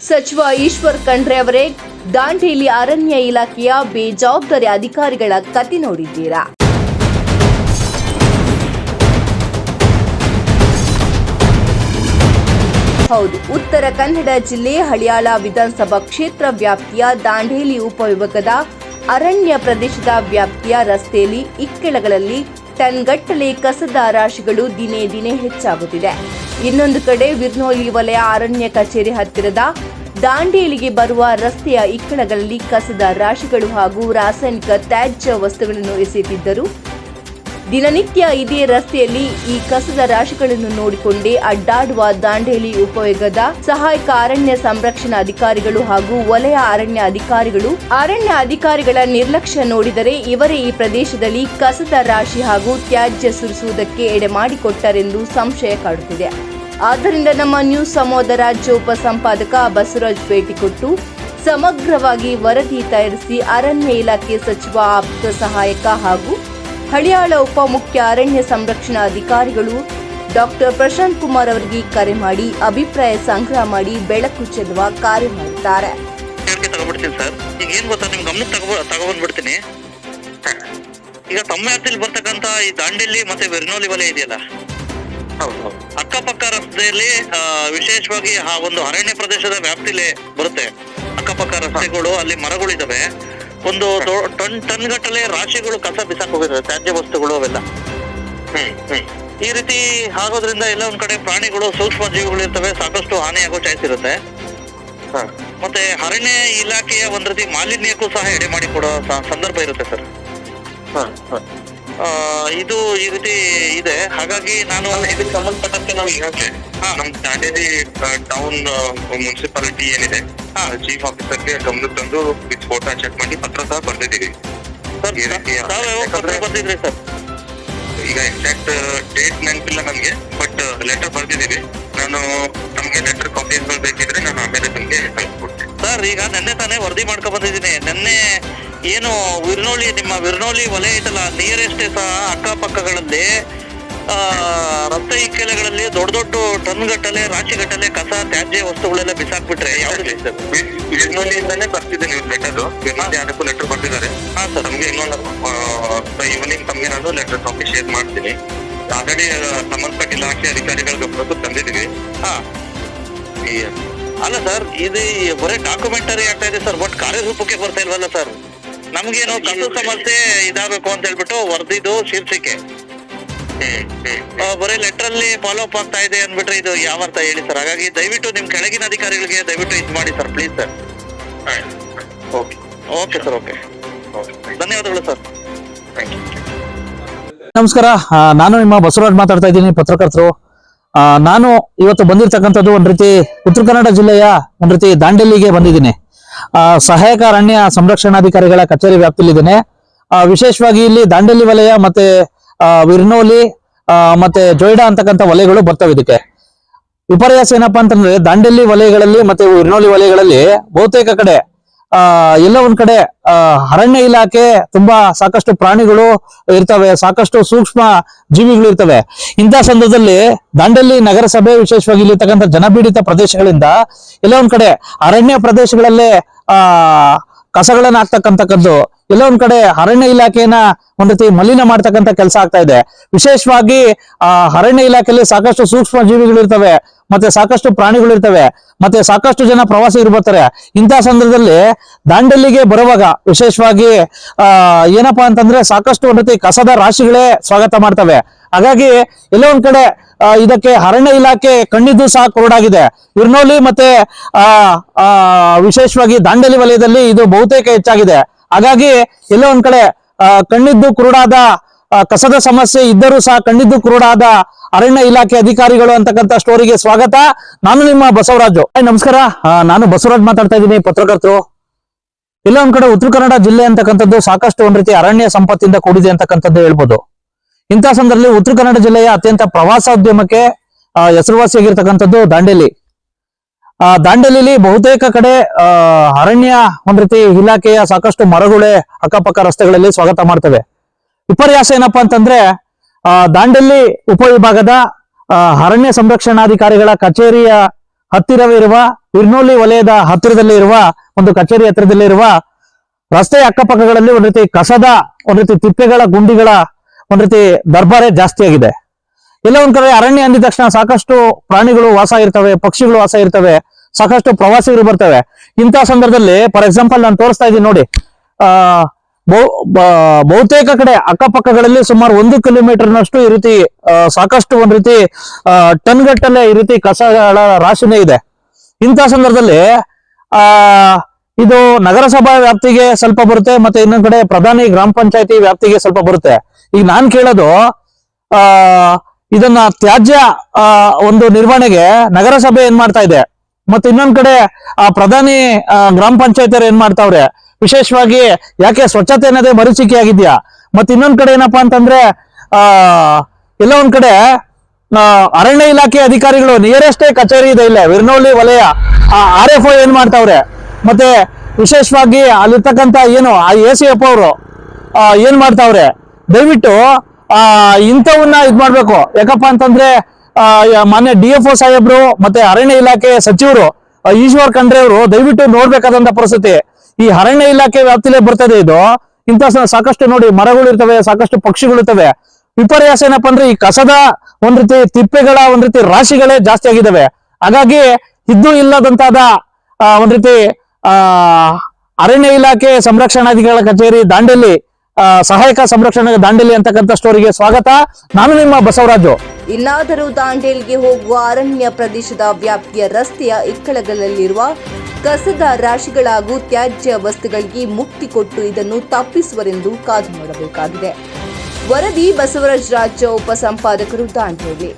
ಸಚಿವ ಈಶ್ವರ್ ಖಂಡ್ರೆ ಅವರೇ, ದಾಂಡೇಲಿ ಅರಣ್ಯ ಇಲಾಖೆಯ ಬೇಜವಾಬ್ದಾರಿ ಅಧಿಕಾರಿಗಳ ಕತೆ ನೋಡಿದ್ದೀರಾ? ಹೌದು, ಉತ್ತರ ಕನ್ನಡ ಜಿಲ್ಲೆ ಹಳಿಯಾಳ ವಿಧಾನಸಭಾ ಕ್ಷೇತ್ರ ವ್ಯಾಪ್ತಿಯ ದಾಂಡೇಲಿ ಉಪವಿಭಾಗದ ಅರಣ್ಯ ಪ್ರದೇಶದ ವ್ಯಾಪ್ತಿಯ ರಸ್ತೆಯಲ್ಲಿ ಇಕ್ಕೆಳಗಳಲ್ಲಿ ಟನ್ಗಟ್ಟಲೆ ಕಸದ ರಾಶಿಗಳು ದಿನೇ ದಿನೇ ಹೆಚ್ಚಾಗುತ್ತಿದೆ. ಇನ್ನೊಂದು ಕಡೆ ವಿರ್ನೋಲಿ ವಲಯ ಅರಣ್ಯ ಕಚೇರಿ ಹತ್ತಿರದ ದಾಂಡೇಲಿಗೆ ಬರುವ ರಸ್ತೆಯ ಇಕ್ಕಳಗಳಲ್ಲಿ ಕಸದ ರಾಶಿಗಳು ಹಾಗೂ ರಾಸಾಯನಿಕ ತ್ಯಾಜ್ಯ ವಸ್ತುಗಳನ್ನು ಎಸೆಯುತ್ತಿದ್ದರು ದಿನನಿತ್ಯ ಇದೇ ರಸ್ತೆಯಲ್ಲಿ ಈ ಕಸದ ರಾಶಿಗಳನ್ನು ನೋಡಿಕೊಂಡೇ ಅಡ್ಡಾಡುವ ದಾಂಡೇಲಿ ಉಪಯೋಗದ ಸಹಾಯಕ ಅರಣ್ಯ ಸಂರಕ್ಷಣಾ ಅಧಿಕಾರಿಗಳು ಹಾಗೂ ವಲಯ ಅರಣ್ಯ ಅಧಿಕಾರಿಗಳು, ಅರಣ್ಯ ಅಧಿಕಾರಿಗಳ ನಿರ್ಲಕ್ಷ್ಯ ನೋಡಿದರೆ ಇವರೇ ಈ ಪ್ರದೇಶದಲ್ಲಿ ಕಸದ ರಾಶಿ ಹಾಗೂ ತ್ಯಾಜ್ಯ ಸುರಿಸುವುದಕ್ಕೆ ಎಡೆ ಮಾಡಿಕೊಟ್ಟರೆಂದು ಸಂಶಯ ಕಾಡುತ್ತಿದೆ. ಆದ್ದರಿಂದ ನಮ್ಮ ನ್ಯೂಸ್ ಸಮೂಹದ ರಾಜ್ಯ ಉಪಸಂಪಾದಕ ಬಸವರಾಜ್ ಭೇಟಿ ಕೊಟ್ಟು ಸಮಗ್ರವಾಗಿ ವರದಿ ತಯಾರಿಸಿ ಅರಣ್ಯ ಇಲಾಖೆ ಸಚಿವ ಆಪ್ತ ಸಹಾಯಕ ಹಾಗೂ ಹಳಿಯಾಳ ಉಪಮುಖ್ಯ ಅರಣ್ಯ ಸಂರಕ್ಷಣಾ ಅಧಿಕಾರಿಗಳು ಡಾಕ್ಟರ್ ಪ್ರಶಾಂತ್ ಕುಮಾರ್ ಅವರಿಗೆ ಕರೆ ಮಾಡಿ ಅಭಿಪ್ರಾಯ ಸಂಗ್ರಹ ಮಾಡಿ ಬೆಳಕು ಚೆಲ್ಲುವ ಕಾರ್ಯ ಮಾಡುತ್ತಾರೆ. ಈಗ ಏನ್ ಗೊತ್ತಾ ನಿಮ್ ಗಮನಕ್ಕೆ ತಗೋ ತಗೊಬಂದ್ಬಿಡ್ತೀನಿ. ಈಗ ತಮ್ಮ ವ್ಯಾಪ್ತಿಯಲ್ಲಿ ಬರ್ತಕ್ಕಂತ ಈ ದಾಂಡೇಲಿ ಮತ್ತೆ ವೆರ್ನೋಲಿ ವಲಯ ಇದೆಯಲ್ಲ? ಹೌದು. ಅಕ್ಕಪಕ್ಕ ರಸ್ತೆಯಲ್ಲಿ ಆ, ವಿಶೇಷವಾಗಿ ಆ ಒಂದು ಅರಣ್ಯ ಪ್ರದೇಶದ ವ್ಯಾಪ್ತಿಲಿ ಬರುತ್ತೆ. ಅಕ್ಕಪಕ್ಕ ರಸ್ತೆಗಳು ಅಲ್ಲಿ ಮರಗಳಿದಾವೆ. ಒಂದು ಟನ್ ಟನ್ ಗಟ್ಟಲೆ ರಾಶಿಗಳು ಕಸ ಬಿಸಾಕ್ ಹೋಗಿದ್ರೆ ತ್ಯಾಜ್ಯ ವಸ್ತುಗಳು ಅವೆಲ್ಲ. ಈ ರೀತಿ ಆಗೋದ್ರಿಂದ ಎಲ್ಲ ಒಂದ್ ಕಡೆ ಪ್ರಾಣಿಗಳು ಸೂಕ್ಷ್ಮ ಜೀವಿಗಳು ಇರ್ತವೆ ಸಾಕಷ್ಟು ಹಾನಿಯಾಗೋ ಆಗೋ ಚಾಯ್ಸ್ ಇರುತ್ತೆ. ಹಾ. ಮತ್ತೆ ಅರಣ್ಯ ಇಲಾಖೆಯ ಒಂದ್ ರೀತಿ ಮಾಲಿನ್ಯಕ್ಕೂ ಸಹ ಎಡೆ ಮಾಡಿ ಕೊಡೋ ಸಂದರ್ಭ ಇರುತ್ತೆ ಸರ್. ಇದು ಈ ರೀತಿ ಇದೆ. ಹಾಗಾಗಿ ನಾನು ಇದಕ್ಕೆ ಸಂಬಂಧಪಟ್ಟಂತೆ ನಾವು ಈಗಾಗಲೇ. ನಮ್ ದಾಂಡೇಲಿ ಟೌನ್ ಮುನ್ಸಿಪಾಲಿಟಿ ಏನಿದೆ ಚೀಫ್ ಆಫೀಸರ್ಗೆ ಗಮನ ತಂದು ಫೋಟೋ ಚೆಕ್ ಮಾಡಿ ಪತ್ರ ಸಹ ಬರ್ದಿದ್ದೀವಿ. ಸರ್ ಬರ್ದಿದ್ರಿ ಈಗ ಎಕ್ಸಾಕ್ಟ್ ಡೇಟ್ ನೆನಪಿಲ್ಲ ನಮ್ಗೆ ಬಟ್ ಲೆಟರ್ ಬರ್ದಿದ್ದೀವಿ. ನಾನು ನಮ್ಗೆ ಲೆಟರ್ ಕಾಪಿ ಬೇಕಿದ್ರೆ ನಾನು ಆಮೇಲೆ ನಿಮ್ಗೆ ಕಳಿಸ್ಕೊಡ್ತೀನಿ. ಸರ್ ಈಗ ನೆನ್ನೆ ತಾನೇ ವರದಿ ಮಾಡ್ಕೊಂಡ್ ಬಂದಿದ್ದೀನಿ. ನೆನ್ನೆ ಏನು ವಿರ್ನೋಳಿ ನಿಮ್ಮ ವಿರ್ನೋಳಿ ವಲಯ ಐತಲ್ಲ ನಿಯರೆಸ್ಟ್ ಸಹ ಅಕ್ಕಪಕ್ಕಗಳಲ್ಲಿ ರಸ್ತೆ ಇಕ್ಕೆಲೆಗಳಲ್ಲಿ ದೊಡ್ಡ ದೊಡ್ಡ ಟನ್ ಗಟ್ಟಲೆ ರಾಶಿ ಗಟ್ಟಲೆ ಕಸ ತ್ಯಾಜ್ಯ ವಸ್ತುಗಳೆಲ್ಲ ಬಿಸಾಕ್ಬಿಟ್ರೆ ಯಾವ್ದು ಸರ್ ವಿರ್ನೋಲಿಯಿಂದಾನೇ ಬರ್ತಿದೆ ನೀವು ಲೆಟರ್ ವಿರ್ನೋಲಿ ಅದಕ್ಕೂ ಲೆಟರ್ ಬರ್ತಿದ್ದಾರೆ ಹಾ ಸರ್. ನಮ್ಗೆ ಇನ್ನೊಂದು ಈವ್ನಿಂಗ್ ತಮಗೆ ನಾನು ಲೆಟರ್ ಕಾಪಿ ಶೇರ್ ಮಾಡ್ತೀನಿ. ಆಲ್ರೆಡಿ ಸಂಬಂಧಪಟ್ಟ ಇಲಾಖೆ ಅಧಿಕಾರಿಗಳ ಗಮನಕ್ಕೂ ತಂದಿದ್ದೀವಿ. ಹಾ. ಅಲ್ಲ ಸರ್ ಇದು ಬರೇ ಬರೀ ಡಾಕ್ಯುಮೆಂಟರಿ ಆಗ್ತಾ ಇದೆ ಸರ್ ಬಟ್ ಕಾರ್ಯರೂಪಕ್ಕೆ ಬರ್ತಾ ಇಲ್ವಲ್ಲ ಸರ್? ನಮ್ಗೇನು ಕಸು ಸಮಸ್ಯೆ ಇದಾಗಬೇಕು ಅಂತ ಹೇಳ್ಬಿಟ್ಟು ವರದಿದು ಶೀರ್ಷಿಕೆ. ಬರೀ ಲೆಟರ್ ಅಲ್ಲಿ ಫಾಲೋ ಅಪ್ ಆಗ್ತಾ ಇದೆ ಅಂದ್ಬಿಟ್ರೆ ಇದು ಯಾವ ಅರ್ಥ ಹೇಳಿ ಸರ್ ಹಾಗಾಗಿ ದಯವಿಟ್ಟು ನಿಮ್ ಕೆಳಗಿನ ಅಧಿಕಾರಿಗಳಿಗೆ ದಯವಿಟ್ಟು ಇದು ಮಾಡಿ sir please sir okay okay sir okay okay ಧನ್ಯವಾದಗಳು ಸರ್ ಥ್ಯಾಂಕ್ ಯು ನಮಸ್ಕಾರ. ನಾನು ನಿಮ್ಮ ಬಸವರಾಜ್ ಮಾತಾಡ್ತಾ ಇದ್ದೀನಿ ಪತ್ರಕರ್ತರು. ನಾನು ಇವತ್ತು ಬಂದಿರತಕ್ಕಂಥದ್ದು ಒಂದ್ ರೀತಿ ಉತ್ತರ ಕನ್ನಡ ಜಿಲ್ಲೆಯ ಒಂದ್ ರೀತಿ ದಾಂಡೇಲಿಗೆ ಬಂದಿದ್ದೀನಿ. ಸಹಾಯಕ ಅರಣ್ಯ ಸಂರಕ್ಷಣಾಧಿಕಾರಿಗಳ ಕಚೇರಿ ವ್ಯಾಪ್ತಿಯಲ್ಲಿದ್ದೇನೆ. ವಿಶೇಷವಾಗಿ ಇಲ್ಲಿ ದಾಂಡೇಲಿ ವಲಯ ಮತ್ತೆ ವಿರ್ನೋಲಿ ಮತ್ತೆ ಜೊಯ್ಡಾ ಅಂತಕ್ಕಂಥ ವಲಯಗಳು ಬರ್ತವೆ ಇದಕ್ಕೆ. ವಿಪರ್ಯಾಸ ಏನಪ್ಪಾ ಅಂತಂದ್ರೆ ದಾಂಡೇಲಿ ವಲಯಗಳಲ್ಲಿ ಮತ್ತೆ ವಿರ್ನೋಲಿ ವಲಯಗಳಲ್ಲಿ ಬಹುತೇಕ ಕಡೆ, ಆ, ಎಲ್ಲ ಒಂದ್ ಕಡೆ ಅರಣ್ಯ ಇಲಾಖೆ ತುಂಬಾ ಸಾಕಷ್ಟು ಪ್ರಾಣಿಗಳು ಇರ್ತವೆ, ಸಾಕಷ್ಟು ಸೂಕ್ಷ್ಮ ಜೀವಿಗಳು ಇರ್ತವೆ. ಇಂತಹ ಸಂದರ್ಭದಲ್ಲಿ ದಾಂಡೇಲಿ ನಗರಸಭೆ ವಿಶೇಷವಾಗಿ ಇಲ್ಲಿರ್ತಕ್ಕಂಥ ಜನಪೀಡಿತ ಪ್ರದೇಶಗಳಿಂದ ಎಲ್ಲ ಒಂದ್ ಕಡೆ ಅರಣ್ಯ ಪ್ರದೇಶಗಳಲ್ಲೇ ಆ ಕಸಗಳನ್ನ ಹಾಕ್ತಕ್ಕಂತಕ್ಕದ್ದು ಒಂದ್ ಕಡೆ ಅರಣ್ಯ ಇಲಾಖೆಯನ್ನ ಒಂದ್ ರೀತಿ ಮಲಿನ ಮಾಡ್ತಕ್ಕಂತ ಕೆಲಸ ಆಗ್ತಾ ಇದೆ. ವಿಶೇಷವಾಗಿ ಆ ಅರಣ್ಯ ಇಲಾಖೆಯಲ್ಲಿ ಸಾಕಷ್ಟು ಸೂಕ್ಷ್ಮ ಜೀವಿಗಳು ಇರ್ತವೆ ಮತ್ತೆ ಸಾಕಷ್ಟು ಪ್ರಾಣಿಗಳು ಇರ್ತವೆ ಮತ್ತೆ ಸಾಕಷ್ಟು ಜನ ಪ್ರವಾಸಿಗರು ಬರ್ತಾರೆ. ಇಂಥ ಸಂದರ್ಭದಲ್ಲಿ ದಾಂಡೇಲಿಗೆ ಬರುವಾಗ ವಿಶೇಷವಾಗಿ ಆ ಏನಪ್ಪಾ ಅಂತಂದ್ರೆ ಸಾಕಷ್ಟು ಒಂದ್ ರೀತಿ ಕಸದ ರಾಶಿಗಳೇ ಸ್ವಾಗತ ಮಾಡ್ತವೆ. ಹಾಗಾಗಿ ಎಲ್ಲೋ ಕಡೆ ಇದಕ್ಕೆ ಅರಣ್ಯ ಇಲಾಖೆ ಕಣ್ಣಿದ್ದು ಸಹ ಕೊರಡಾಗಿದೆ. ಇರ್ನೋಲಿ ಮತ್ತೆ ಆ, ವಿಶೇಷವಾಗಿ ದಾಂಡಲಿ ವಲಯದಲ್ಲಿ ಇದು ಬಹುತೇಕ ಹೆಚ್ಚಾಗಿದೆ. ಹಾಗಾಗಿ ಎಲ್ಲೋ ಒಂದ್ ಕಡೆ ಕಣ್ಣಿದ್ದು ಕುರುಡಾದ ಕಸದ ಸಮಸ್ಯೆ ಇದ್ದರೂ ಸಹ ಕಣ್ಣಿದ್ದು ಕುರುಡಾದ ಅರಣ್ಯ ಇಲಾಖೆ ಅಧಿಕಾರಿಗಳು ಅಂತಕ್ಕಂಥ ಸ್ಟೋರಿಗೆ ಸ್ವಾಗತ. ನಾನು ನಿಮ್ಮ ಬಸವರಾಜು. ನಮಸ್ಕಾರ. ನಾನು ಬಸವರಾಜ್ ಮಾತಾಡ್ತಾ ಇದ್ದೀನಿ, ಪತ್ರಕರ್ತರು. ಇಲ್ಲ ಒಂದ್ ಕಡೆ ಉತ್ತರ ಕನ್ನಡ ಜಿಲ್ಲೆ ಅಂತಕ್ಕಂಥದ್ದು ಸಾಕಷ್ಟು ಒಂದ್ ರೀತಿ ಅರಣ್ಯ ಸಂಪತ್ತಿಂದ ಕೂಡಿದೆ ಅಂತಕ್ಕಂಥದ್ದು ಹೇಳ್ಬೋದು. ಇಂತಹ ಸಂದರ್ಭದಲ್ಲಿ ಉತ್ತರ ಕನ್ನಡ ಜಿಲ್ಲೆಯ ಅತ್ಯಂತ ಪ್ರವಾಸೋದ್ಯಮಕ್ಕೆ ಹೆಸರುವಾಸಿಯಾಗಿರ್ತಕ್ಕಂಥದ್ದು ದಾಂಡೇಲಿ. ಆ, ದಾಂಡೇಲಿಲಿ ಬಹುತೇಕ ಕಡೆ ಅರಣ್ಯ ಒಂದ್ ರೀತಿ ಇಲಾಖೆಯ ಸಾಕಷ್ಟು ಮರಗಳೇ ಅಕ್ಕಪಕ್ಕ ರಸ್ತೆಗಳಲ್ಲಿ ಸ್ವಾಗತ ಮಾಡ್ತವೆ. ವಿಪರ್ಯಾಸ ಏನಪ್ಪಾ ಅಂತಂದ್ರೆ, ಆ, ದಾಂಡೇಲಿ ಉಪವಿಭಾಗದ ಅರಣ್ಯ ಸಂರಕ್ಷಣಾಧಿಕಾರಿಗಳ ಕಚೇರಿಯ ಹತ್ತಿರವಿರುವ ಇರ್ನೋಲಿ ವಲಯದ ಹತ್ತಿರದಲ್ಲಿ ಇರುವ, ಒಂದು ಕಚೇರಿ ಹತ್ತಿರದಲ್ಲಿ ಇರುವ ರಸ್ತೆಯ ಅಕ್ಕಪಕ್ಕಗಳಲ್ಲಿ ಒಂದ್ ರೀತಿ ಕಸದ, ಒಂದ್ ರೀತಿ ತಿಪ್ಪೆಗಳ ಗುಂಡಿಗಳ ಒಂದ್ ರೀತಿ ದರ್ಬಾರೆ ಜಾಸ್ತಿ ಆಗಿದೆ ಎಲ್ಲ ಒಂದ್ ಕಡೆ ಅರಣ್ಯ ಅಂದಿದ ತಕ್ಷಣ ಸಾಕಷ್ಟು ಪ್ರಾಣಿಗಳು ವಾಸ ಇರ್ತವೆ, ಪಕ್ಷಿಗಳು ವಾಸ ಇರ್ತವೆ, ಸಾಕಷ್ಟು ಪ್ರವಾಸಿಗರು ಬರ್ತವೆ. ಇಂತಹ ಸಂದರ್ಭದಲ್ಲಿ ಫಾರ್ ಎಕ್ಸಾಂಪಲ್ ನಾನು ತೋರಿಸ್ತಾ ಇದ್ದೀನಿ ನೋಡಿ. ಆ ಬಹುತೇಕ ಕಡೆ ಅಕ್ಕಪಕ್ಕಗಳಲ್ಲಿ ಸುಮಾರು ಒಂದು ಕಿಲೋಮೀಟರ್ನಷ್ಟು ಈ ರೀತಿ ಸಾಕಷ್ಟು ಒಂದ್ ರೀತಿ ಟನ್ ಗಟ್ಟಲೆ ಈ ರೀತಿ ಕಸಗಳ ರಾಶಿನೇ ಇದೆ. ಇಂತಹ ಸಂದರ್ಭದಲ್ಲಿ, ಆ, ಇದು ನಗರಸಭಾ ವ್ಯಾಪ್ತಿಗೆ ಸ್ವಲ್ಪ ಬರುತ್ತೆ, ಮತ್ತೆ ಇನ್ನೊಂದ್ ಕಡೆ ಪ್ರಧಾನಿ ಗ್ರಾಮ ಪಂಚಾಯತಿ ವ್ಯಾಪ್ತಿಗೆ ಸ್ವಲ್ಪ ಬರುತ್ತೆ. ಈಗ ನಾನ್ ಕೇಳೋದು, ಆ ಇದನ್ನ ತ್ಯಾಜ್ಯ ಒಂದು ನಿರ್ವಹಣೆಗೆ ನಗರಸಭೆ ಏನ್ ಮಾಡ್ತಾ ಇದೆ? ಮತ್ತೆ ಇನ್ನೊಂದ್ ಕಡೆ, ಆ, ಪ್ರಧಾನಿ ಗ್ರಾಮ ಪಂಚಾಯತ್ ಏನ್ ಮಾಡ್ತಾವ್ರೆ? ವಿಶೇಷವಾಗಿ ಯಾಕೆ ಸ್ವಚ್ಛತೆ ಅನ್ನೋದೇ ಮರುಚಿಕೆ ಆಗಿದ್ಯಾ? ಮತ್ತೆ ಇನ್ನೊಂದ್ ಕಡೆ ಏನಪ್ಪಾ ಅಂತಂದ್ರೆ, ಆ, ಎಲ್ಲ ಒಂದ್ ಕಡೆ ಅರಣ್ಯ ಇಲಾಖೆ ಅಧಿಕಾರಿಗಳು ನಿಯರೆಸ್ಟೇ ಕಚೇರಿ ಇದೆ ಇಲ್ಲೇ ವಿರ್ನೋಳಿ ವಲಯ ಆರ್ ಎಫ್ ಏನ್ ಮಾಡ್ತಾವ್ರೆ? ಮತ್ತೆ ವಿಶೇಷವಾಗಿ ಅಲ್ಲಿರ್ತಕ್ಕಂತ ಏನು, ಆ, ಎ ಸಿ ಎಫ್ ಅವರು ಏನ್ ಮಾಡ್ತಾವ್ರೆ? ದಯವಿಟ್ಟು ಆ, ಇಂಥವನ್ನ ಇದ್ ಮಾಡ್ಬೇಕು. ಯಾಕಪ್ಪ ಅಂತಂದ್ರೆ ಮಾನ್ಯ ಡಿ ಎಫ್ ಒ ಸಾಹೇಬ್ರು ಮತ್ತೆ ಅರಣ್ಯ ಇಲಾಖೆ ಸಚಿವರು ಈಶ್ವರ್ ಖಂಡ್ರೆ ಅವರು ದಯವಿಟ್ಟು ನೋಡ್ಬೇಕಾದಂತ ಪರಿಸ್ಥಿತಿ. ಈ ಅರಣ್ಯ ಇಲಾಖೆ ವ್ಯಾಪ್ತಿಲೇ ಬರ್ತದೆ ಇದು. ಇಂಥ ಸಾಕಷ್ಟು ನೋಡಿ ಮರಗಳು ಇರ್ತವೆ, ಸಾಕಷ್ಟು ಪಕ್ಷಿಗಳು ಇರ್ತವೆ. ವಿಪರ್ಯಾಸ ಏನಪ್ಪ ಅಂದ್ರೆ ಈ ಕಸದ ಒಂದ್ ರೀತಿ ತಿಪ್ಪೆಗಳ ಒಂದ್ ರೀತಿ ರಾಶಿಗಳೇ ಜಾಸ್ತಿ ಆಗಿದ್ದಾವೆ ಹಾಗಾಗಿ ಇದ್ದು ಇಲ್ಲದಂತಾದ ಒಂದ್ ರೀತಿ ಅರಣ್ಯ ಇಲಾಖೆ ಸಂರಕ್ಷಣಾಧಿಕಾರಿಗಳ ಕಚೇರಿ ದಾಂಡೇಲಿ ಸಹಾಯಕ ಸಂರಕ್ಷಣಾ ದಾಂಡೇಲಿ ಅಂತಕ್ಕಂಥ ಸ್ಟೋರಿಗೆ ಸ್ವಾಗತ. ನಾನು ನಿಮ್ಮ ಬಸವರಾಜು. ಇನ್ನಾದರೂ ದಾಂಡೇಲಿಗೆ ಹೋಗುವ ಅರಣ್ಯ ಪ್ರದೇಶದ ವ್ಯಾಪ್ತಿಯ ರಸ್ತೆಯ ಇಕ್ಕಳಗಳಲ್ಲಿರುವ ಕಸದ ರಾಶಿಗಳಾಗೂ ತ್ಯಾಜ್ಯ ವಸ್ತುಗಳಿಗೆ ಮುಕ್ತಿ ಕೊಟ್ಟು ಇದನ್ನು ತಪ್ಪಿಸುವರೆಂದು ಕಾದು ನೋಡಬೇಕಾಗಿದೆ. ವರದಿ ಬಸವರಾಜ್ ರಾಜ್ಯ ಉಪಸಂಪಾದಕರು ದಾಂಡೇಲಿ.